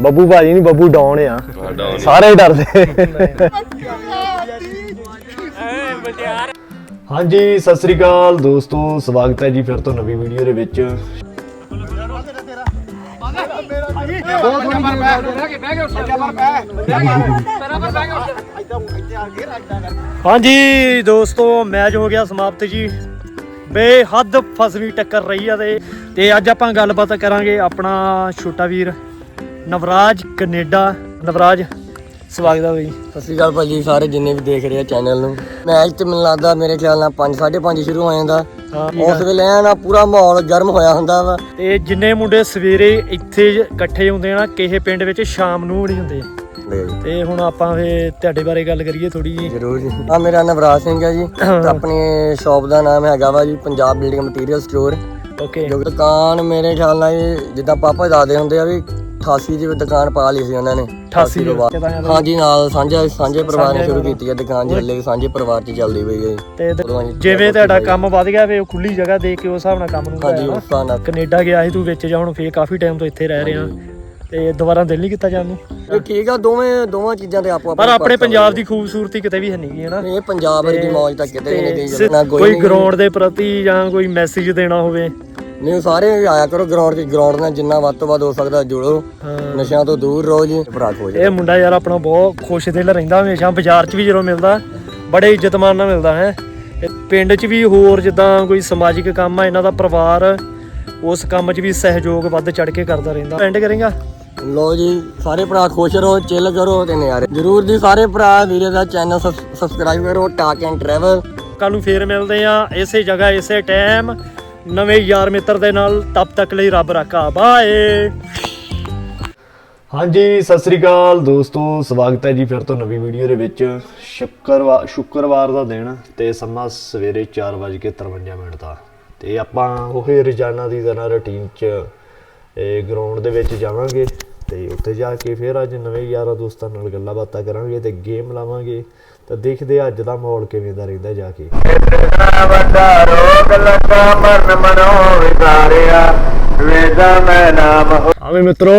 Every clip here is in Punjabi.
ਬੱਬੂ ਭਾਜੀ ਨਹੀਂ ਬੱਬੂ ਡਾਉਣ ਆ। ਸਾਰੇ ਡਰਦੇ। ਹਾਂਜੀ, ਸਤਿ ਸ੍ਰੀ ਅਕਾਲ ਦੋਸਤੋ, ਸਵਾਗਤ ਹੈ ਜੀ ਫਿਰ ਤੋਂ ਨਵੀਂ ਵੀਡੀਓ ਦੇ ਵਿੱਚ। ਹਾਂਜੀ ਦੋਸਤੋ, ਮੈਚ ਹੋ ਗਿਆ ਸਮਾਪਤ ਜੀ। ਬੇਹੱਦ ਫਸਵੀਂ ਟੱਕਰ ਰਹੀ ਆ ਤੇ ਤੇ ਅੱਜ ਆਪਾਂ ਗੱਲਬਾਤ ਕਰਾਂਗੇ ਆਪਣਾ ਛੋਟਾ ਵੀਰ। ਨਵਰਾਜ ਕੈਨੇਡਾ। ਨਵਰਾਜ ਸਵਾਗਤ ਹੈ ਬਈ। ਸਤਿ ਸ਼੍ਰੀ ਅਕਾਲ ਭਾਜੀ ਸਾਰੇ ਜਿੰਨੇ ਵੀ ਦੇਖ ਰਹੇ ਆ ਚੈਨਲ ਨੂੰ। ਮੈਚ ਤੇ ਮੈਨੂੰ ਲੱਗਦਾ ਮੇਰੇ ਖਿਆਲ ਨਾਲ 5 5:30 ਸ਼ੁਰੂ ਹੋ ਜਾਂਦਾ। ਉਸ ਵੇਲੇ ਐ ਨਾ ਪੂਰਾ ਮਾਹੌਲ ਗਰਮ ਹੋਇਆ ਹੁੰਦਾ ਵਾ। ਤੇ ਜਿੰਨੇ ਮੁੰਡੇ ਸਵੇਰੇ ਇੱਥੇ ਇਕੱਠੇ ਹੁੰਦੇ ਆ ਨਾ ਕਿਸੇ ਪਿੰਡ ਵਿੱਚ ਸ਼ਾਮ ਨੂੰ ਨਹੀਂ ਹੁੰਦੇ। ਤੇ ਹੁਣ ਆਪਾਂ ਫੇ ਤੁਹਾਡੇ ਬਾਰੇ ਗੱਲ ਕਰੀਏ ਥੋੜੀ ਜੀ ਜਰੂਰ ਜੀ। ਆ ਮੇਰਾ ਨਵਰਾਜ ਸਿੰਘ ਹੈ। ਜੀ ਆਪਣੀ ਸ਼ਾਪ ਦਾ ਨਾਮ ਹੈਗਾ ਵਾ ਜੀ Punjab building material store. Okay. ਦੁਕਾਨ ਮੇਰੇ ਖਿਆਲ ਨਾਲ ਜਿੱਦਾਂ ਪਾਪਾ ਦੱਸਦੇ ਹੁੰਦੇ ਆ ਵੀ 88 ਦੀ ਦੁਕਾਨ ਪਾ ਲਈ ਸੀ ਉਹਨਾਂ ਨੇ। 88 ਤੋਂ ਬਾਅਦ। ਹਾਂਜੀ ਨਾਲ ਸਾਂਝਾ ਸਾਂਝੇ ਪਰਿਵਾਰ ਨੇ ਸ਼ੁਰੂ ਕੀਤੀ ਹੈ ਦੁਕਾਨ ਜੀ ਹਲੇ ਸਾਂਝੇ ਪਰਿਵਾਰ 'ਚ ਚੱਲਦੀ ਪਈ ਹੈ। ਤੇ ਜਿਵੇਂ ਤੁਹਾਡਾ ਕੰਮ ਵੱਧ ਗਿਆ ਫੇ ਖੁੱਲੀ ਜਗ੍ਹਾ ਦੇ ਕੇ ਉਸ ਹਿਸਾਬ ਨਾਲ ਕੰਮ ਨੂੰ ਹਾਂਜੀ ਉਸ ਹਿਸਾਬ ਨਾਲ। ਕੈਨੇਡਾ ਗਿਆ ਸੀ ਤੂੰ ਵਿੱਚ ਜਾ ਹੁਣ ਫੇਰ ਕਾਫੀ ਟਾਈਮ ਤੋਂ ਇੱਥੇ ਰਹਿ ਰਿਹਾ। ਤੇ ਦੁਬਾਰਾ ਦਿਲ ਨਹੀਂ ਕੀਤਾ ਜਾਣ ਨੂੰ? ਇਹ ਠੀਕ ਆ ਦੋਵੇਂ ਦੋਵਾਂ ਚੀਜ਼ਾਂ ਤੇ ਆਪੋ ਪਰ ਆਪਣੇ ਪੰਜਾਬ ਦੀ ਖੂਬਸੂਰਤੀ ਕਿਤੇ ਵੀ ਹੈ ਨਹੀਂ ਹੈ ਨਾ? ਇਹ ਪੰਜਾਬ ਵਰਗੀ ਮੌਜ ਤਾਂ ਕਿਤੇ ਵੀ ਨਹੀਂ ਗਈ ਕੋਈ ਗਰਾਊਂਡ ਦੇ ਪ੍ਰਤੀ ਜਾਂ ਕੋਈ ਮੈਸੇਜ ਦੇਣਾ ਹੋਵੇ। ਨਹੀਂ ਸਾਰੇ ਆਇਆ ਕਰੋ ਗਰਾਊਂਡ 'ਚ ਗਰਾਊਂਡ ਨਾਲ ਜਿੰਨਾ ਵੱਧ ਤੋਂ ਵੱਧ ਹੋ ਸਕਦਾ ਜੁੜੋ। ਨਸ਼ਿਆਂ ਤੋਂ ਦੂਰ ਰਹੋ ਜੀ। ਭਰਾਕ ਹੋ ਜੀ ਇਹ ਮੁੰਡਾ ਯਾਰ ਆਪਣਾ ਬਹੁਤ ਖੁਸ਼ ਦਿਲ ਰਹਿੰਦਾ ਹਮੇਸ਼ਾ ਬਾਜ਼ਾਰ 'ਚ ਵੀ ਜਦੋਂ ਮਿਲਦਾ ਬੜੇ ਇੱਜ਼ਤਮਾਨ ਨਾਲ ਮਿਲਦਾ ਹੈ। ਪਿੰਡ 'ਚ ਵੀ ਹੋਰ ਜਿੱਦਾਂ ਕੋਈ ਸਮਾਜਿਕ ਕੰਮ ਆ ਇਹਨਾਂ ਦਾ ਪਰਿਵਾਰ ਉਸ ਕੰਮ 'ਚ ਵੀ ਸਹਿਯੋਗ ਵੱਧ ਚੜ ਕੇ ਕਰਦਾ ਰਹਿੰਦਾ। ਐਂਡ ਕਰੇਗਾ? ਲੋ ਜੀ ਸਾਰੇ ਭਰਾ ਖੁਸ਼ ਰਹੋ ਚਿੱਲ ਕਰੋ ਤੇ ਨਜ਼ਾਰੇ। ਜਰੂਰ ਜੀ ਸਾਰੇ ਭਰਾ ਵੀਰੇ ਦਾ ਚੈਨਲ ਸਬਸਕ੍ਰਾਈਬ ਕਰੋ ਟਾਕ ਐਂਡ ਟਰੈਵਲ ਕੱਲ ਨੂੰ ਫੇਰ ਮਿਲਦੇ ਆ ਇਸੇ ਜਗ੍ਹਾ ਇਸੇ ਟਾਈਮ ਨਵੇਂ ਯਾਰ ਮਿੱਤਰ ਦੇ ਨਾਲ ਤਬ ਤੱਕ ਲਈ ਰੱਬ ਰੱਖਾ ਬਾਏ ਹਾਂਜੀ, ਸਤਿ ਸ੍ਰੀ ਅਕਾਲ ਦੋਸਤੋ, ਸਵਾਗਤ ਹੈ ਜੀ ਫਿਰ ਤੋਂ ਨਵੀਂ ਵੀਡੀਓ ਦੇ ਵਿੱਚ। ਸ਼ੁੱਕਰਵਾਰ ਸ਼ੁੱਕਰਵਾਰ ਦਾ ਦਿਨ ਤੇ ਸਮਾਂ ਸਵੇਰੇ 4:53 ਮਿੰਟ ਦਾ। ਤੇ ਆਪਾਂ ਉਹੇ ਰੋਜ਼ਾਨਾ ਦੀ ਤਰ੍ਹਾਂ ਰੁਟੀਨ 'ਚ ਗਰਾਊਂਡ ਦੇ ਵਿੱਚ ਜਾਵਾਂਗੇ ਤੇ ਉੱਥੇ ਜਾ ਕੇ ਫਿਰ ਅੱਜ ਨਵੇਂ ਯਾਰਾਂ ਦੋਸਤਾਂ ਨਾਲ ਗੱਲਾਂ ਬਾਤਾਂ ਕਰਾਂਗੇ ਤੇ ਗੇਮ ਲਾਵਾਂਗੇ। ਤਾਂ ਦੇਖਦੇ ਅੱਜ ਦਾ ਮਾਹੌਲ ਕਿਵੇਂ ਦਾ ਰਹਿੰਦਾ ਜਾ ਕੇ। ਵੱਡਾ ਰੋਗ ਲੱਗਾ ਮਰਨ ਮਨੋ ਵਿਸਾਰਿਆ। ਵੇਦਾ ਮੈਂ ਨਾਮ ਹੋ ਆਵੇਂ ਮਿੱਤਰੋ।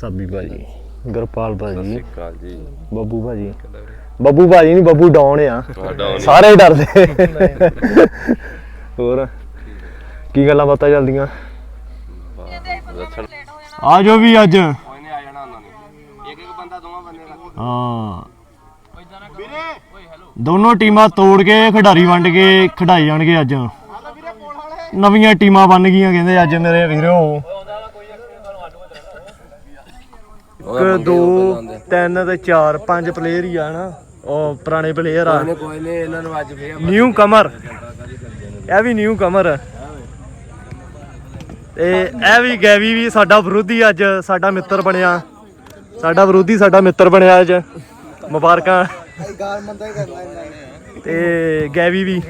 ਸਾਬੀ ਭਾਜੀ ਗੁਰਪਾਲ ਭਾਜੀ ਜੀ। ਬੱਬੂ ਭਾਜੀ। ਬੱਬੂ ਭਾਜੀ ਨਹੀਂ ਬੱਬੂ ਡਾਉਣ ਆ। ਸਾਰੇ ਡਰਦੇ। ਹੋਰ ਕੀ ਗੱਲਾਂ ਬਾਤਾਂ ਚੱਲਦੀਆਂ? ਆ ਜਾਓ ਵੀ ਅੱਜ ਕੋਈ ਨਹੀਂ ਆ ਜਾਣਾ ਉਹਨਾਂ ਨੇ ਇੱਕ ਇੱਕ ਬੰਦਾ ਦੋਵਾਂ ਬੰਦੇ ਦਾ ਹਾਂ। ਦੋਨੋਂ ਟੀਮਾਂ ਤੋੜ ਕੇ ਖਿਡਾਰੀ ਵੰਡ ਕੇ ਖਿਡਾਈ ਜਾਣਗੇ ਅੱਜ। ਨਵੀਆਂ ਟੀਮਾਂ ਬਣ ਗਈਆਂ ਕਹਿੰਦੇ ਅੱਜ ਮੇਰੇ ਵੀਰੋ। ਇੱਕ ਦੋ ਤਿੰਨ ਤੇ ਚਾਰ ਪੰਜ ਪਲੇਅਰ ਹੀ ਆ ਨਾ। ਉਹ ਪੁਰਾਣੇ ਪਲੇਅਰ ਆ। ਕੋਈ ਨਹੀਂ ਇਹਨਾਂ ਨੂੰ ਅੱਜ ਫੇਰ ਨਿਊ ਕਮਰ ਇਹ ਵੀ ਨਿਊ ਕਮਰ ਤੇ ਇਹ ਵੀ ਗੈਵੀ ਵੀ ਸਾਡਾ ਵਿਰੋਧੀ ਅੱਜ ਸਾਡਾ ਮਿੱਤਰ ਬਣਿਆ। ਸਾਡਾ ਵਿਰੋਧੀ ਸਾਡਾ ਮਿੱਤਰ ਬਣਿਆ ਅੱਜ। ਮੁਬਾਰਕਾਂ। ਤੇ ਗੈਵੀ ਵੀ।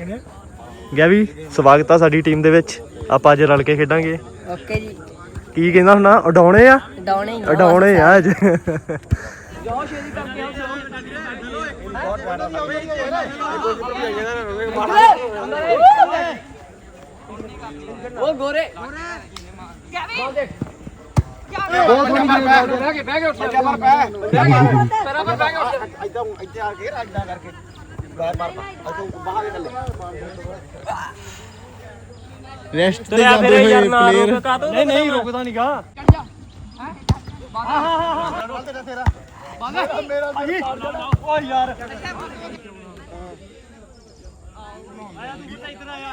ਗੈਵੀ ਸਵਾਗਤ ਆ ਸਾਡੀ ਟੀਮ ਦੇ ਵਿੱਚ। ਆਪਾਂ ਅੱਜ ਰਲ ਕੇ ਖੇਡਾਂਗੇ। ਓਕੇ ਜੀ। ਕੀ ਕਹਿੰਦਾ ਹੁਣਾ? ਉਡਾਉਣੇ ਆ? ਹੀ ਉਡਾਉਣੇ ਆ ਅੱਜ। ਉਹ ਗੋਰੇ। दो थोड़ी देर बैठ बैठ के बैठ के उठ जा पर बैठ तेरा पर बैठ के उठ। जा एकदम इतने आ के राज ना करके। बाहर मार एकदम अच्छा, बाहर निकल ले। रेस्ट तो यार मेरे यार ना रोका तो? नहीं नहीं रोकता तो नहीं का हाँ हाँ हाँ बोलते तेरा मेरा ओ यार आया तो इतना इतना आया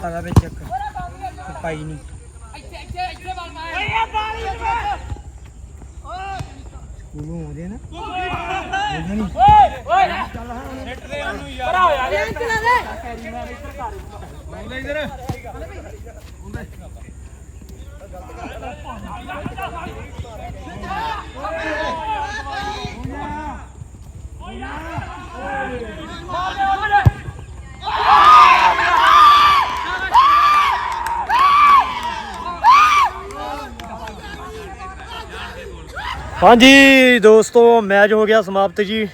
ਪਾਦਾ ਵਿੱਚ ਇੱਕ ਪਾਈ ਨਹੀਂ ਇੱਥੇ ਇੱਥੇ ਇੱਥੇ ਬਾਲ ਮਾਰ ਓਏ ਆ ਬਾਲ ਸਕੂਲੋਂ ਆਉਂਦੇ ਨਾ। ਨਹੀਂ ਓਏ ਓਏ ਨੈਟ ਦੇ ਉਹਨੂੰ ਯਾਰ ਭਰਾ ਹੋਇਆ ਇੱਧਰ ਕਰ ਮੈਂ ਇੱਧਰ ਹੁੰਦਾ ਓਏ ਓਏ ਓਏ। ਹਾਂਜੀ ਦੋਸਤੋ, ਮੈਚ ਹੋ ਗਿਆ ਸਮਾਪਤ ਜੀ।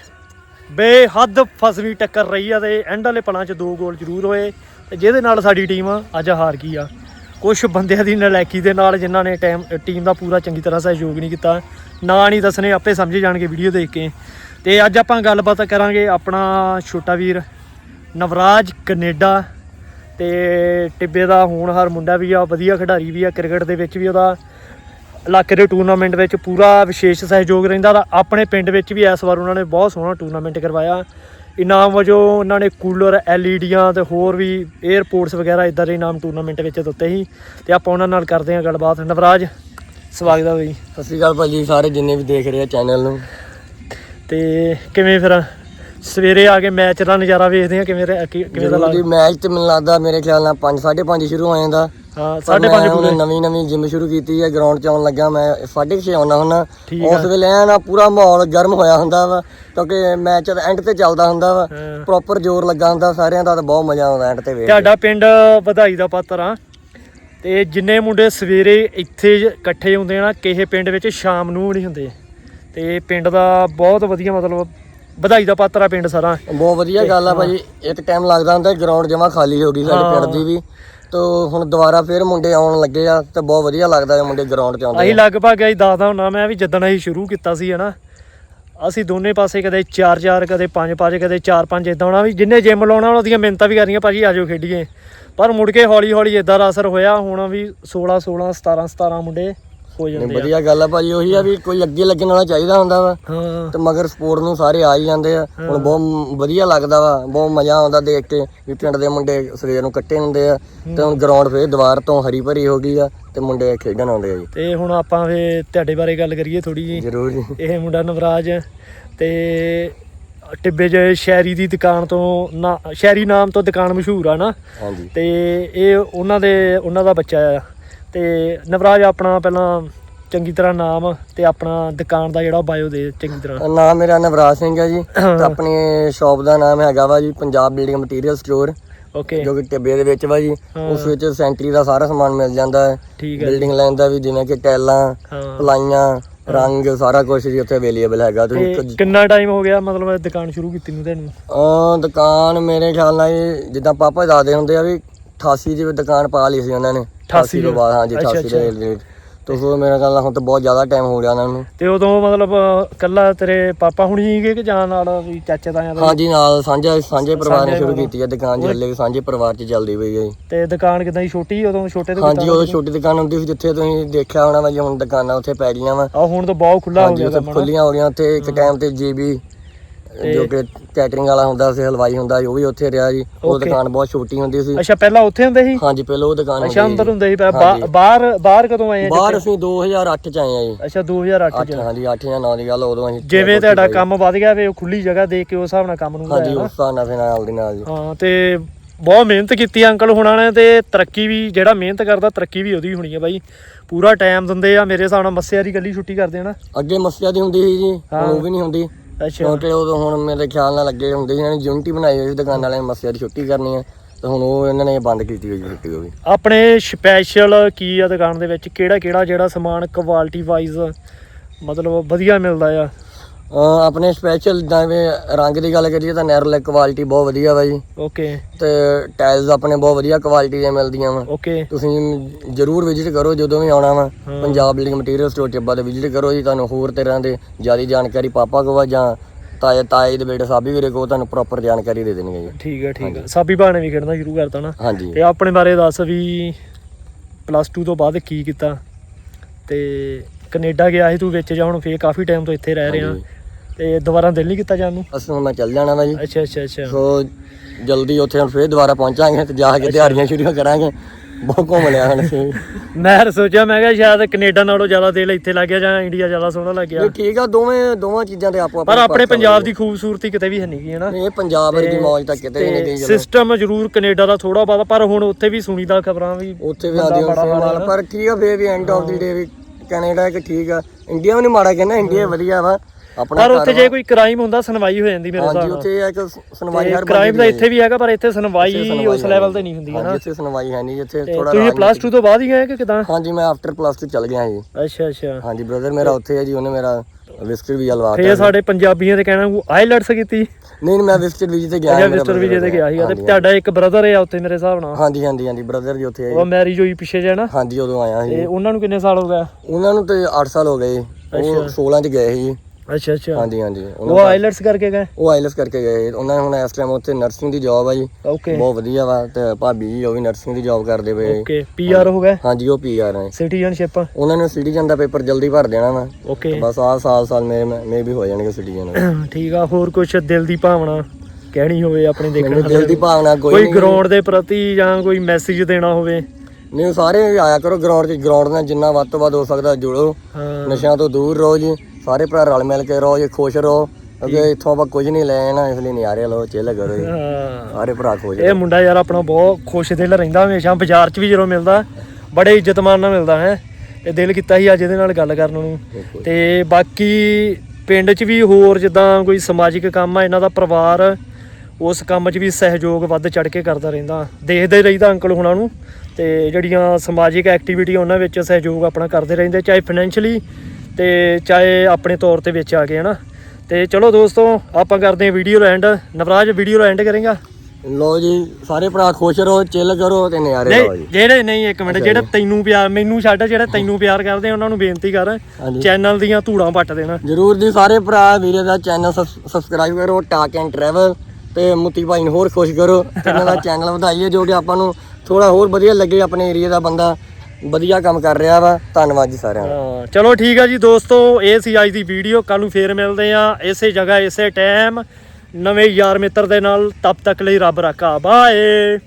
ਬੇਹੱਦ ਫਸਵੀਂ ਟੱਕਰ ਰਹੀ ਆ ਤੇ ਐਂਡ ਵਾਲੇ ਪਲਾਂ 'ਚ ਦੋ ਗੋਲ ਜ਼ਰੂਰ ਹੋਏ। ਤੇ ਜਿਹਦੇ ਨਾਲ ਸਾਡੀ ਟੀਮ ਅੱਜ ਹਾਰ ਗਈ ਆ। ਕੁਝ ਬੰਦਿਆਂ ਦੀ ਨਲਾਇਕੀ ਦੇ ਨਾਲ ਜਿਨ੍ਹਾਂ ਨੇ ਟਾਈਮ ਟੀਮ ਦਾ ਪੂਰਾ ਚੰਗੀ ਤਰ੍ਹਾਂ ਸਹਿਯੋਗ ਨਹੀਂ ਕੀਤਾ। ਨਾ ਨਹੀਂ ਦੱਸਣੇ, ਆਪੇ ਸਮਝ ਜਾਣਗੇ ਵੀਡੀਓ ਦੇਖ ਕੇ। ਤੇ ਅੱਜ ਆਪਾਂ ਗੱਲਬਾਤ ਕਰਾਂਗੇ ਆਪਣਾ ਛੋਟਾ ਵੀਰ ਨਵਰਾਜ ਕੈਨੇਡਾ। ਤੇ ਟਿੱਬੇ ਦਾ ਹੋਣਹਾਰ ਮੁੰਡਾ ਵੀ ਆ, ਵਧੀਆ ਖਿਡਾਰੀ ਵੀ ਆ, ਕ੍ਰਿਕਟ ਦੇ ਵਿੱਚ ਵੀ ਉਹਦਾ ਇਲਾਕੇ ਦੇ ਟੂਰਨਾਮੈਂਟ ਵਿੱਚ ਪੂਰਾ ਵਿਸ਼ੇਸ਼ ਸਹਿਯੋਗ ਰਹਿੰਦਾ ਤਾਂ ਆਪਣੇ ਪਿੰਡ ਵਿੱਚ ਵੀ ਇਸ ਵਾਰ ਉਹਨਾਂ ਨੇ ਬਹੁਤ ਸੋਹਣਾ ਟੂਰਨਾਮੈਂਟ ਕਰਵਾਇਆ। ਇਨਾਮ ਵਜੋਂ ਉਹਨਾਂ ਨੇ ਕੂਲਰ ਐਲਈਡੀਆਂ ਤੇ ਹੋਰ ਵੀ 에ਅਰਪੋਰਟਸ ਵਗੈਰਾ ਇਦਾਂ ਦੇ ਇਨਾਮ ਟੂਰਨਾਮੈਂਟ ਵਿੱਚ ਦਿੱਤੇ ਸੀ। ਤੇ ਆਪਾਂ ਉਹਨਾਂ ਨਾਲ ਕਰਦੇ ਹਾਂ ਗੱਲਬਾਤ। ਨਵਰਾਜ ਸਵਾਗਤ ਹੈ ਬਈ। ਸਤਿ ਸ਼੍ਰੀ ਅਕਾਲ ਭਾਜੀ ਸਾਰੇ ਜਿੰਨੇ ਵੀ ਦੇਖ ਰਹੇ ਆ ਚੈਨਲ ਨੂੰ। ਤੇ ਕਿਵੇਂ ਫਿਰ ਸਵੇਰੇ ਆ ਕੇ ਮੈਚ ਦਾ ਨਜ਼ਾਰਾ ਵੇਖਦੇ ਆ? ਕਿਵੇਂ ਕਿਵੇਂ ਦਾ ਜ਼ਰੂਰ ਜੀ ਲੱਗ ਮੈਚ ਤੇ ਮੈਨੂੰ ਲੱਗਦਾ ਮੇਰੇ ਖਿਆਲ ਨਾਲ 5 5:30 ਸ਼ੁਰੂ ਹੋ ਜਾਂਦਾ। ਹਾਂ ਪਰ 5:30 ਮੈਂ ਪੂਰੇ ਹੁਣ ਨਵੀਂ ਨਵੀਂ ਜਿਮ ਸ਼ੁਰੂ ਕੀਤੀ ਹੈ ਗਰਾਊਂਡ 'ਚ ਆਉਣ ਲੱਗਾ ਮੈਂ 6:30 ਆਉਣਾ ਹੁੰਦਾ ਠੀਕ ਉਸ ਆ। ਵੇਲੇ ਐ ਨਾ ਪੂਰਾ ਮਾਹੌਲ ਗਰਮ ਹੋਇਆ ਹੁੰਦਾ ਵਾ ਕਿਉਂਕਿ ਮੈਚ ਐਂਡ ਤੇ ਚੱਲਦਾ ਹੁੰਦਾ ਵਾ ਹਾਂ। ਪ੍ਰੋਪਰ ਜ਼ੋਰ ਲੱਗਾ ਹੁੰਦਾ ਸਾਰਿਆਂ ਦਾ ਤਾਂ ਬਹੁਤ ਮਜ਼ਾ ਆਉਂਦਾ ਐਂਡ ਤੇ ਵੇਖ ਕੇ। ਤੁਹਾਡਾ ਪਿੰਡ ਵਧਾਈ ਦਾ ਪਾਤਰ ਆ ਤੇ ਜਿੰਨੇ ਮੁੰਡੇ ਸਵੇਰੇ ਇੱਥੇ ਇਕੱਠੇ ਹੁੰਦੇ ਆ ਨਾ ਕਿਸੇ ਪਿੰਡ ਵਿੱਚ ਸ਼ਾਮ ਨੂੰ ਵੀ ਨਹੀਂ ਹੁੰਦੇ ਤੇ ਪਿੰਡ ਦਾ ਬਹੁਤ ਵਧੀਆ ਮਤਲਬ ਵਧਾਈ ਦਾ ਪਾਤਰ ਆ ਪਿੰਡ ਸਾਰਾ ਬਹੁਤ ਵਧੀਆ ਗੱਲ ਆ ਭਾਜੀ ਇੱਕ ਟਾਈਮ ਲੱਗਦਾ ਹੁੰਦਾ ਗਰਾਊਂਡ ਜਮਾ ਖਾਲੀ ਹੋ ਗਈ ਸਾਡੇ। ਪਿੰਡ ਦੀ ਵੀ ਤੋ ਹੁਣ ਦੁਬਾਰਾ ਫੇਰ ਮੁੰਡੇ ਆਉਣ ਲੱਗੇ ਆ ਤੇ ਬਹੁਤ ਵਧੀਆ ਲੱਗਦਾ ਹੈ ਮੁੰਡੇ ਗਰਾਊਂਡ 'ਚ ਆਉਂਦੇ ਅਸੀਂ। ਲਗਭਗ ਅਸੀਂ ਦੱਸਦਾ ਹੁੰਨਾ ਮੈਂ ਵੀ ਜਦੋਂ ਅਸੀਂ ਸ਼ੁਰੂ ਕੀਤਾ ਸੀ ਹਨਾ ਅਸੀਂ ਦੋਨੇ ਪਾਸੇ ਕਦੇ 4-4 ਕਦੇ 5-5 ਕਦੇ 4-5 ਇਦਾਂ ਹੋਣਾ ਵੀ ਜਿੰਨੇ ਜਿਮ ਲਾਉਣਾ ਉਹਨਾਂ ਦੀਆਂ ਮਿਹਨਤਾਂ ਵੀ ਕਰੀਆਂ ਭਾਜੀ ਆਜੋ ਖੇਡੀਏ ਪਰ ਮੁੜ ਕੇ ਹੌਲੀ ਹੌਲੀ ਇਦਾਂ ਦਾ ਅਸਰ ਹੋਇਆ ਹੁਣ ਵੀ 16 16 17 17 ਮੁੰਡੇ ਹੋ ਨਹੀਂ, ਜਾਂਦੇ ਆ। ਵਧੀਆ ਗੱਲ ਆ ਭਾਜੀ ਉਹੀ ਆ ਵੀ ਕੋਈ ਅੱਗੇ ਲੱਗਣ ਵਾਲਾ ਚਾਹੀਦਾ ਹੁੰਦਾ ਵਾ। ਹਾਂ। ਤੇ ਮਗਰ ਸਪੋਰਟ ਨੂੰ ਸਾਰੇ ਆ ਹੀ ਜਾਂਦੇ ਆ। ਹੁਣ ਬਹੁਤ ਵਧੀਆ ਲੱਗਦਾ ਵਾ ਬਹੁਤ ਮਜ਼ਾ ਆਉਂਦਾ ਦੇਖ ਕੇ ਵੀ ਪਿੰਡ ਦੇ ਮੁੰਡੇ ਸਵੇਰ ਨੂੰ ਇਕੱਠੇ ਹੁੰਦੇ ਆ। ਤੇ ਹੁਣ ਗਰਾਊਂਡ ਫੇਰ ਦੁਬਾਰ ਤੋਂ ਹਰੀ ਭਰੀ ਹੋ ਗਈ ਆ ਤੇ ਮੁੰਡੇ ਖੇਡਣ ਆਉਂਦੇ ਆ ਜੀ। ਤੇ ਹੁਣ ਆਪਾਂ ਫੇ ਤੁਹਾਡੇ ਬਾਰੇ ਗੱਲ ਕਰੀਏ ਥੋੜੀ ਜੀ ਜ਼ਰੂਰ ਜੀ। ਇਹ ਮੁੰਡਾ ਨਵਰਾਜ ਤੇ ਟਿੱਬੇ ਜੇ ਸ਼ੈਰੀ ਦੀ ਦੁਕਾਨ ਤੋਂ ਨਾ ਸ਼ੈਰੀ ਨਾਮ ਤੋਂ ਦੁਕਾਨ ਮਸ਼ਹੂਰ ਆ ਨਾ। ਹਾਂਜੀ। ਤੇ ਇਹ ਉਹਨਾਂ ਦੇ ਉਹਨਾਂ ਦਾ ਬੱਚਾ ਆ। ਤੇ ਨਵਰਾਜ ਆਪਣਾ ਪਹਿਲਾਂ ਚੰਗੀ ਤਰ੍ਹਾਂ ਨਾਮ ਤੇ ਆਪਣਾ ਦੁਕਾਨ ਦਾ ਜਿਹੜਾ ਬਾਇਓ ਦੇ ਚੰਗੀ ਤਰ੍ਹਾਂ। ਨਾਮ ਮੇਰਾ ਨਵਰਾਜ ਸਿੰਘ ਹੈ ਜੀ। ਤੇ ਆਪਣੀ ਸ਼ਾਪ ਦਾ ਨਾਮ ਹੈਗਾ ਵਾ ਜੀ Punjab building material store okay ਜੋ ਕਿ ਟਿੱਬੇ ਦੇ ਵਿੱਚ ਵਾ ਜੀ। ਉਸ ਵਿੱਚ ਸੈਂਟਰੀ ਦਾ ਸਾਰਾ ਸਮਾਨ ਮਿਲ ਜਾਂਦਾ ਹੈ। ਬਿਲਡਿੰਗ ਲਾਈਨ ਦਾ ਵੀ ਜਿਵੇਂ ਕਿ ਟੈਲਾਂ ਪਲਾਈਆਂ ਰੰਗ ਸਾਰਾ ਕੁਝ ਜੀ ਉੱਥੇ ਅਵੇਲੇਬਲ ਹੈਗਾ। ਤੁਸੀਂ ਕਿੰਨਾ ਟਾਈਮ ਹੋ ਗਿਆ ਮਤਲਬ ਦੁਕਾਨ ਸ਼ੁਰੂ ਕੀਤੀ ਨੂੰ ਤੁਹਾਨੂੰ ਅਹ ਦੁਕਾਨ ਮੇਰੇ ਖਿਆਲ ਨਾਲ ਜਿੱਦਾਂ ਪਾਪਾ ਦੱਸਦੇ ਹੁੰਦੇ ਆ ਵੀ 88 ਦੀ ਦੁਕਾਨ ਪਾ ਲਈ ਸੀ ਉਹਨਾਂ ਨੇ। 88 ਤੋਂ ਬਾਅਦ ਹਾਂਜੀ ਅੱਛਾ, 88 ਦੇ ਰਿਲੇਟ ਤੋਂ ਫਿਰ ਮੇਰੇ ਨਾਲ ਹੁਣ ਤਾਂ ਬਹੁਤ ਜ਼ਿਆਦਾ ਟਾਈਮ ਹੋ ਗਿਆ ਉਹਨਾਂ ਨੂੰ। ਤੇ ਉਦੋਂ ਮਤਲਬ ਕੱਲਾ ਤੇਰੇ ਪਾਪਾ ਹੁਣੀ ਸੀਗੇ ਕਿ ਜਾਂ ਨਾਲ ਵੀ ਚਾਚੇ ਤਾਇਆਂ ਦਾ? ਹਾਂਜੀ ਨਾਲ ਸਾਂਝਾ ਸਾਂਝੇ ਪਰਿਵਾਰ ਨੇ ਸ਼ੁਰੂ ਕੀਤੀ ਹੈ ਦੁਕਾਨ ਜੀ ਹਲੇ ਵੀ ਸਾਂਝੇ ਪਰਿਵਾਰ 'ਚ ਚੱਲਦੀ ਪਈ ਹੈ ਤੇ ਦੁਕਾਨ ਕਿਦਾਂ ਦੀ ਛੋਟੀ ਸੀ ਉਦੋਂ? ਛੋਟੇ ਤੋਂ ਹਾਂਜੀ ਉਹ ਛੋਟੀ ਦੁਕਾਨ ਹੁੰਦੀ ਸੀ ਜਿੱਥੇ ਤੁਸੀਂ ਦੇਖਿਆ ਹੋਣਾ ਵਾ ਜੀ ਹੁਣ ਦੁਕਾਨਾਂ ਉੱਥੇ ਪੈ ਗਈਆਂ ਵਾ। ਆ ਹੁਣ ਤਾਂ ਬਹੁਤ ਖੁੱਲਾ ਹੋ ਹਾਂਜੀ ਗਿਆ ਕੰਮ ਖੁੱਲੀਆਂ ਹੋ ਗਈਆਂ ਉੱਥੇ ਇੱਕ ਟਾਈਮ ਤੇ ਜੀਬੀ ਜੋ ਕਿ ਕੈਟਰਿੰਗ ਵਾਲਾ ਹੁੰਦਾ ਸੀ ਹਲਵਾਈ ਹੁੰਦਾ ਸੀ ਉਹ ਵੀ ਉੱਥੇ ਰਿਹਾ ਜੀ। ਉਹ Okay. ਦੁਕਾਨ ਬਹੁਤ ਛੋਟੀ ਹੁੰਦੀ ਸੀ। ਅੱਛਾ ਪਹਿਲਾਂ ਉੱਥੇ ਹੁੰਦੇ ਸੀ? ਹਾਂਜੀ ਪਹਿਲਾਂ ਉਹ ਦੁਕਾਨ ਅੱਛਾ ਹੁੰਦੀ ਅੰਦਰ। ਹੁੰਦੇ ਸੀ ਪਹਿਲਾਂ ਹਾਂਜੀ। ਬਾ- ਬਾਹਰ ਬਾਹਰ ਕਦੋਂ ਆਏ ਆ ਬਾਹਰ? ਅਸੀਂ 2008 ਚ ਆਏ ਆ ਜੀ। ਅੱਛਾ 2008 ਅੱਠ ਚ। ਹਾਂਜੀ 8 ਜਾਂ 9 ਦੀ ਗੱਲ ਉਦੋਂ ਅਸੀਂ ਜਿਵੇਂ ਤੁਹਾਡਾ ਕੰਮ ਵੱਧ ਗਿਆ ਵੇ ਉਹ ਖੁੱਲੀ ਜਗ੍ਹਾ ਦੇਖ ਕੇ ਉਸ ਹਿਸਾਬ ਨਾਲ ਕੰਮ ਨੂੰ ਹਾਂਜੀ ਵਧਾਇਆ ਉਸ ਹਿਸਾਬ ਨਾਲ ਫਿਰ ਨਾਲ ਦੀ ਨਾਲ ਜੀ। ਨਾ। ਹਾਂ ਤੇ ਬਹੁਤ ਮਿਹਨਤ ਕੀਤੀ ਅੰਕਲ ਹੁਣਾਂ ਨੇ ਤੇ ਤਰੱਕੀ ਵੀ ਜਿਹੜਾ ਮਿਹਨਤ ਕਰਦਾ ਤਰੱਕੀ ਵੀ ਉਹਦੀ ਹੋਣੀ ਹੈ ਬਾਈ। ਪੂਰਾ ਟਾਈਮ ਦਿੰਦੇ ਆ ਮੇਰੇ ਹਿਸਾਬ ਨਾਲ ਮੱਸਿਆ ਦੀ ਗੱਲੀ ਛੁੱਟੀ ਕਰਦੇ ਆ ਨਾ। ਅੱਗੇ ਮੱਸਿਆ ਦੀ ਹੁੰਦੀ ਸੀ ਜੀ ਹੁਣ ਉਹ ਵੀ ਨਹੀਂ ਹੁੰਦੀ। ਅੱਛਾ। ਕਿਉਂਕਿ ਉਦੋਂ ਹੁਣ ਮੇਰੇ ਖਿਆਲ ਨਾਲ ਅੱਗੇ ਹੁੰਦੀ ਸੀ ਇਹਨਾਂ ਨੇ ਯੂਨਿਟੀ ਬਣਾਈ ਹੋਈ ਸੀ ਦੁਕਾਨ ਵਾਲਿਆਂ ਨੇ ਮੱਸਿਆ ਦੀ ਛੁੱਟੀ ਕਰਨੀ ਹੈ ਤੇ ਹੁਣ ਉਹ ਇਹਨਾਂ ਨੇ ਬੰਦ ਕੀਤੀ ਹੋਈ ਛੁੱਟੀ ਉਹ ਵੀ। ਆਪਣੇ ਸਪੈਸ਼ਲ ਕੀ ਆ ਦੁਕਾਨ ਦੇ ਵਿੱਚ? ਕਿਹੜਾ ਕਿਹੜਾ ਜਿਹੜਾ ਸਮਾਨ ਕੁਆਲਿਟੀ ਵਾਈਜ਼ ਮਤਲਬ ਵਧੀਆ ਮਿਲਦਾ ਆ? ਆਪਣੇ ਸਪੈਸ਼ਲ ਜਿੱਦਾਂ ਵੀ ਰੰਗ ਦੀ ਗੱਲ ਕਰੀਏ ਤਾਂ ਨੈਰੋਲੈਕ ਕੁਆਲਿਟੀ ਬਹੁਤ ਵਧੀਆ ਵਾ ਜੀ। ਓਕੇ ਤੇ ਟਾਇਲਸ ਆਪਣੇ ਬਹੁਤ ਵਧੀਆ ਕੁਆਲਿਟੀ ਦੀਆਂ ਮਿਲਦੀਆਂ ਵਾ। ਓਕੇ ਤੁਸੀਂ ਜਰੂਰ ਵਿਜ਼ਿਟ ਕਰੋ ਜਦੋਂ ਵੀ ਆਉਣਾ ਵਾ। Punjab building material store Chabba ਤੇ ਵਿਜ਼ਿਟ ਕਰੋ ਜੀ ਤੁਹਾਨੂੰ ਹੋਰ ਤਰ੍ਹਾਂ ਦੇ ਜ਼ਿਆਦਾ ਜਾਣਕਾਰੀ ਪਾਪਾ ਕੋਲ ਜਾਂ ਤਾਏ ਤਾਏ ਦੇ ਬੇਟੇ ਸਾਬੀ ਵੀਰੇ ਕੋਲ ਤੁਹਾਨੂੰ ਪ੍ਰੋਪਰ ਜਾਣਕਾਰੀ ਦੇ ਦੇਣਗੇ ਜੀ। ਠੀਕ ਹੈ ਠੀਕ ਹੈ ਸਾਬੀ ਭਾਣੇ ਵੀ ਖੇਡਣਾ ਸ਼ੁਰੂ ਕਰਤਾ ਨਾ। ਹਾਂਜੀ। ਤੇ ਆਪਣੇ ਬਾਰੇ ਦੱਸ ਵੀ ਪਲੱਸ 2 ਤੋਂ ਬਾਅਦ ਕੀ ਕੀਤਾ। ਤੇ ਕੈਨੇਡਾ ਗਿਆ ਸੀ ਤੂੰ ਵਿੱਚ ਜਾ ਹੁਣ ਫੇਰ ਕਾਫੀ ਟਾਈਮ ਤੋਂ ਇੱਥੇ ਰਹਿ ਰਿਹਾ। ਤੇ ਦੁਬਾਰਾ ਦਿਲ ਨਹੀਂ ਕੀਤਾ ਜਾਣ ਨੂੰ? ਅਸੀਂ ਹੁਣ ਮੈਂ ਚੱਲ ਜਾਣਾ ਵਾ ਜੀ। ਅੱਛਾ ਅੱਛਾ ਅੱਛਾ। ਸੋ ਜਲਦੀ ਉੱਥੇ ਹੁਣ ਫੇਰ ਦੁਬਾਰਾ ਪਹੁੰਚਾਂਗੇ ਤੇ ਜਾ ਕੇ ਦਿਹਾੜੀਆਂ ਸ਼ੁਰੂ ਕਰਾਂਗੇ। ਬਹੁਤ ਘੁੰਮ ਲਿਆ ਹੁਣ ਅਸੀਂ। ਮੈਂ ਸੋਚਿਆ ਮੈਂ ਕਿਹਾ ਸ਼ਾਇਦ ਕੈਨੇਡਾ ਨਾਲੋਂ ਜ਼ਿਆਦਾ ਦਿਲ ਇੱਥੇ ਲੱਗ ਗਿਆ ਜਾਂ ਇੰਡੀਆ ਜ਼ਿਆਦਾ ਸੋਹਣਾ ਲੱਗਿਆ ਨਹੀਂ ਠੀਕ ਆ ਦੋਵੇਂ ਦੋਵਾਂ ਚੀਜ਼ਾਂ ਤੇ ਆਪੋ ਪਰ ਆਪਣੇ ਪੰਜਾਬ ਦੀ ਖੂਬਸੂਰਤੀ ਕਿਤੇ ਵੀ ਹੈ ਨਹੀਂ ਗੀ ਹਨਾ ਇਹ ਪੰਜਾਬ ਵਰਗੀ ਮੌਜ ਤਾਂ ਕਿਤੇ ਵੀ ਨਹੀਂ ਗਈ ਸਿਸਟਮ ਜ਼ਰੂਰ ਕੈਨੇਡਾ ਦਾ ਥੋੜਾ ਬਾਤ ਪਰ ਹੁਣ ਉੱਥੇ ਵੀ ਸੁਣੀਦਾ ਖਬਰਾਂ ਵੀ ਉੱਥੇ ਵੀ ਬੰਦਾ ਆਦੀ ਹਾਲ ਪਰ ਠੀਕ ਆ ਫੇਰ ਵੀ ਐਂਡ ਆਫ ਦੀ ਡੇ ਵੀ ਕੈਨੇਡਾ ਕਿ ਠੀਕ ਆ। ਇੰਡੀਆ ਵੀ ਨਹੀਂ ਮਾੜਾ ਕਹਿੰਦਾ ਇੰਡੀਆ ਵਧੀਆ ਵਾ। ਪਰ ਉੱਥੇ। ਜੇ ਕੋਈ ਕ੍ਰਾਈਮ ਹੁੰਦਾ ਸੁਣਵਾਈ ਹੋ ਜਾਂਦੀ ਮੇਰੇ ਹਾਂਜੀ ਹਿਸਾਬ ਉੱਥੇ ਇਹ ਆ ਕਿ ਸੁਣਵਾਈ ਹਰ ਕ੍ਰਾਈਮ ਤਾਂ ਇੱਥੇ ਵੀ ਹੈਗਾ ਪਰ ਇੱਥੇ ਸੁਣਵਾਈ ਉਸ ਹੈ ਲੈਵਲ ਤੇ ਨਹੀਂ ਹੁੰਦੀ ਹਾਂਜੀ ਹਨਾ? ਇੱਥੇ ਸੁਣਵਾਈ ਹੈ ਨਹੀਂ ਜਿੱਥੇ ਤੇ ਥੋੜਾ ਤੁਸੀਂ ਪਲੱਸ 2 ਤੋਂ ਬਾਅਦ ਹੀ ਗਏ ਕਿ ਕਿਦਾਂ? ਹਾਂਜੀ ਮੈਂ ਆਫਟਰ ਪਲੱਸ 2 ਚੱਲ ਗਿਆ ਜੀ। ਅੱਛਾ ਅੱਛਾ। ਹਾਂਜੀ ਬ੍ਰਦਰ ਮੇਰਾ ਉੱਥੇ ਹੈ ਜੀ ਉਹਨੇ ਮੇਰਾ ਵਿਜ਼ਟਰ ਵੀਜ਼ਾ ਲਵਾਤਾ ਫੇਰ ਸਾਡੇ ਪੰਜਾਬੀਆਂ ਦੇ ਕਹਿਣਾ ਆਈਲੈਟਸ ਕੀਤੀ? ਨਹੀਂ ਨਹੀਂ, ਮੈਂ ਵਿਜ਼ਟਰ ਵੀਜ਼ੇ ਤੇ ਗਿਆ ਮੇਰਾ ਵਿਜ਼ਟਰ ਵੀ brother ਜਿਹਦੇ ਗਿਆ ਸੀਗਾ ਤੇ ਹਾਂਜੀ, ਤੁਹਾਡਾ ਇੱਕ ਬ੍ਰਦਰ ਹੈ ਉੱਥੇ ਮੇਰੇ ਹਿਸਾਬ ਨਾਲ। ਹਾਂਜੀ ਹਾਂਜੀ ਹਾਂਜੀ ਬ੍ਰਦਰ ਜੀ ਉੱਥੇ ਹੈ ਉਹ। ਮੈਰਿਜ ਹੋਈ ਪਿੱਛੇ ਜੇ ਨਾ ਹਾਂਜੀ ਉਦੋਂ ਆਇਆ ਸੀ। ਤੇ ਉਹਨਾਂ ਨੂੰ ਕਿੰਨੇ ਸਾਲ ਹੋ ਗਏ? ਉਹਨਾਂ ਨੂੰ ਤੇ 8 ਸਾਲ ਹੋ ਗਏ। ਉਹ 16 ਚ ਗਏ ਸੀ। ਅੱਛਾ ਅੱਛਾ। ਹਾਂਜੀ ਹਾਂਜੀ। ਉਹ ਉਹਨਾਂ ਆਈਲੈਟਸ ਕਰਕੇ ਗਏ? ਉਹ ਆਈਲੈਸ ਕਰਕੇ ਗਏ। ਉਹਨਾਂ ਨੇ ਹੁਣ ਇਸ ਟਾਈਮ ਉੱਥੇ ਨਰਸਿੰਗ ਦੀ ਜੌਬ ਆ ਜੀ। ਓਕੇ ਬਹੁਤ ਵਧੀਆ ਵਾ ਤੇ ਭਾਬੀ ਜੀ ਉਹ ਵੀ ਨਰਸਿੰਗ ਦੀ ਜੌਬ ਕਰਦੇ ਪਏ। ਓਕੇ ਪੀਆਰ ਹੋ ਗਏ? ਹਾਂਜੀ ਉਹ ਪੀਆਰ ਹੈ ਸਿਟੀਜ਼ਨਸ਼ਿਪ ਉਹਨਾਂ ਨੇ ਸਿਟੀਜ਼ਨ ਦਾ ਪੇਪਰ ਜਲਦੀ ਭਰ ਦੇਣਾ ਵਾ। ਓਕੇ ਬਸ ਆਹ ਸਾਲ ਸਾਲ ਮੇਰੇ ਮੇ ਵੀ ਹੋ ਜਾਣਗੇ ਸਿਟੀਜ਼ਨ ਠੀਕ ਆ ਹੋਰ ਕੁਝ ਦਿਲ ਦੀ ਭਾਵਨਾ ਕਹਿਣੀ ਹੋਵੇ ਆਪਣੇ ਦੇਖਣ ਮੈਨੂੰ ਦਿਲ ਦੀ ਭਾਵਨਾ। ਕੋਈ ਕੋਈ ਨਹੀਂ। ਗਰਾਊਂਡ ਦੇ ਪ੍ਰਤੀ ਜਾਂ ਕੋਈ ਮੈਸੇਜ ਦੇਣਾ ਹੋਵੇ? ਨਹੀਂ ਸਾਰੇ ਆਇਆ ਕਰੋ ਗਰਾਊਂਡ 'ਚ। ਗਰਾਊਂਡ ਨਾਲ ਜਿੰਨਾ ਵੱਧ ਤੋਂ ਵੱਧ ਹੋ ਸਕਦਾ ਜੁੜੋ। ਹਾਂ। ਨਸ਼ਿਆਂ ਤੋਂ ਦੂਰ ਰਹੋ ਜੀ। ਸਾਰੇ ਭਰਾ ਰਲ ਮਿਲ ਕੇ ਰਹੋ ਜੀ ਖੁਸ਼ ਰਹੋ ਕਿਉਂਕਿ ਇੱਥੋਂ ਆਪਾਂ ਕੁਝ ਨਹੀਂ ਲੈ ਆਣਾ ਇਸ ਲਈ ਨਿਆਰੇ ਲਓ ਚਿੱਲ ਕਰੋ ਜੀ। ਹਾਂ। ਸਾਰੇ ਭਰਾ ਖੁਸ਼ ਇਹ ਮੁੰਡਾ ਯਾਰ ਆਪਣਾ ਬਹੁਤ ਖੁਸ਼ ਦਿਲ ਰਹਿੰਦਾ ਹਮੇਸ਼ਾ ਬਾਜ਼ਾਰ 'ਚ ਵੀ ਜਦੋਂ ਮਿਲਦਾ ਬੜੇ ਇੱਜ਼ਤਮਾਨ ਨਾਲ ਮਿਲਦਾ ਹੈ। ਤੇ ਦਿਲ ਕੀਤਾ ਸੀ ਅੱਜ ਇਹਦੇ ਨਾਲ ਗੱਲ ਕਰਨ ਨੂੰ। ਤੇ ਬਾਕੀ ਪਿੰਡ 'ਚ ਵੀ ਹੋਰ ਜਿੱਦਾਂ ਕੋਈ ਸਮਾਜਿਕ ਕੰਮ ਆ ਇਹਨਾਂ ਦਾ ਪਰਿਵਾਰ ਉਸ ਕੰਮ 'ਚ ਵੀ ਸਹਿਯੋਗ ਵੱਧ ਚੜ ਕੇ ਕਰਦਾ ਰਹਿੰਦਾ। ਦੇਖਦੇ ਰਹੀਦਾ ਅੰਕਲ ਹੁਣਾਂ ਨੂੰ ਤੇ ਜਿਹੜੀਆਂ ਸਮਾਜਿਕ ਐਕਟੀਵਿਟੀ ਉਹਨਾਂ ਵਿੱਚ ਸਹਿਯੋਗ ਆਪਣਾ ਕਰਦੇ ਰਹਿੰਦੇ ਚਾਹੇ ਫਾਈਨੈਂਸ਼ਲੀ ਤੇ ਚਾਹੇ ਆਪਣੇ ਤੌਰ ਤੇ ਵਿੱਚ ਆ ਕੇ ਹਨਾ? ਤੇ ਚਲੋ ਦੋਸਤੋ ਆਪਾਂ ਕਰਦੇ ਹਾਂ video end Navraj video end ਕਰੇਗਾ? ਲਓ ਜੀ ਸਾਰੇ ਭਰਾ ਖੁਸ਼ ਰਹੋ ਚਿੱਲ ਕਰੋ ਤੇ ਨਿਆਰੇ ਰਹੋ ਜੀ। ਜਿਹੜੇ ਨਹੀਂ ਇੱਕ ਮਿੰਟ ਜਿਹੜੇ ਤੈਨੂੰ ਪਿਆਰ ਮੈਨੂੰ ਛੱਡ ਜਿਹੜੇ ਤੈਨੂੰ ਪਿਆਰ ਕਰਦੇ ਉਹਨਾਂ ਨੂੰ ਬੇਨਤੀ ਕਰ। ਚੈਨਲ ਦੀਆਂ ਧੂੜਾਂ ਪੱਟ ਦੇਣਾ। ਜਰੂਰ ਜੀ ਸਾਰੇ ਭਰਾ ਵੀਰੇ ਦਾ ਚੈਨਲ ਸਬਸਕ੍ਰਾਈਬ ਕਰੋ ਟਾਕ ਐਂਡ ਟਰੈਵਲ ਤੇ ਮੁੱਤੀ ਭਾਈ ਨੂੰ ਹੋਰ ਖੁਸ਼ ਕਰੋ। ਇਹਨਾਂ ਦਾ ਚੈਨਲ ਵਧਾਈਏ ਜੋ ਕਿ ਆਪਾਂ ਨੂੰ ਥੋੜਾ ਹੋਰ ਵਧੀਆ ਲੱਗੇ ਆਪਣੇ ਏਰੀਆ ਦਾ ਬੰਦਾ। ਵਧੀਆ ਕੰਮ ਕਰ ਰਿਹਾ ਵਾ, ਧੰਨਵਾਦ ਜੀ ਸਾਰਿਆਂ ਦਾ। ਹਾਂ, ਚਲੋ ਠੀਕ ਆ ਜੀ ਦੋਸਤੋ, ਇਹ ਸੀ ਅੱਜ ਦੀ ਵੀਡੀਓ ਕੱਲ ਨੂੰ ਫੇਰ ਮਿਲਦੇ ਆ, ਇਸੇ ਜਗ੍ਹਾ, ਇਸੇ ਟਾਈਮ ਨਵੇਂ ਯਾਰ ਮਿੱਤਰ ਦੇ ਨਾਲ, ਤਬ ਤੱਕ ਲਈ ਰੱਬ ਰੱਖਾ ਬਾਏ